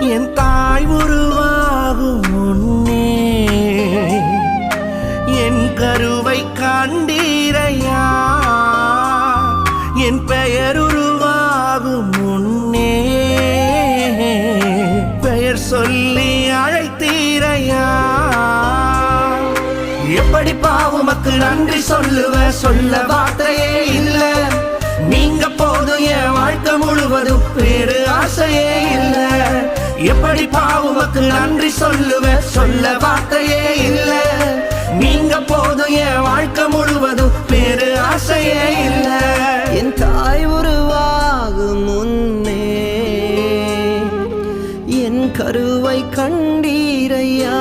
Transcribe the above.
என் தாய் உருவாகும் முன்னே என் கருவை கண்டீரையா? என் பெயர் உருவாகும் முன்னே பெயர் சொல்லி அழைத்தீரையா? எப்படி பாவுமக்கு நன்றி சொல்லுவ? சொல்ல வார்த்தையே இல்ல. நீங்க போதும் என் வாழ்க்கை முழுவதும் பேரு எப்படி பாவுமக்கு நன்றி சொல்லுவ? சொல்ல வார்த்தையே இல்ல. நீங்க போதும் என் வாழ்க்கை முழுவதும் வேறு ஆசையே இல்ல. என் தாய் உருவாகும் முன்னே என் கருவை கண்டீரையா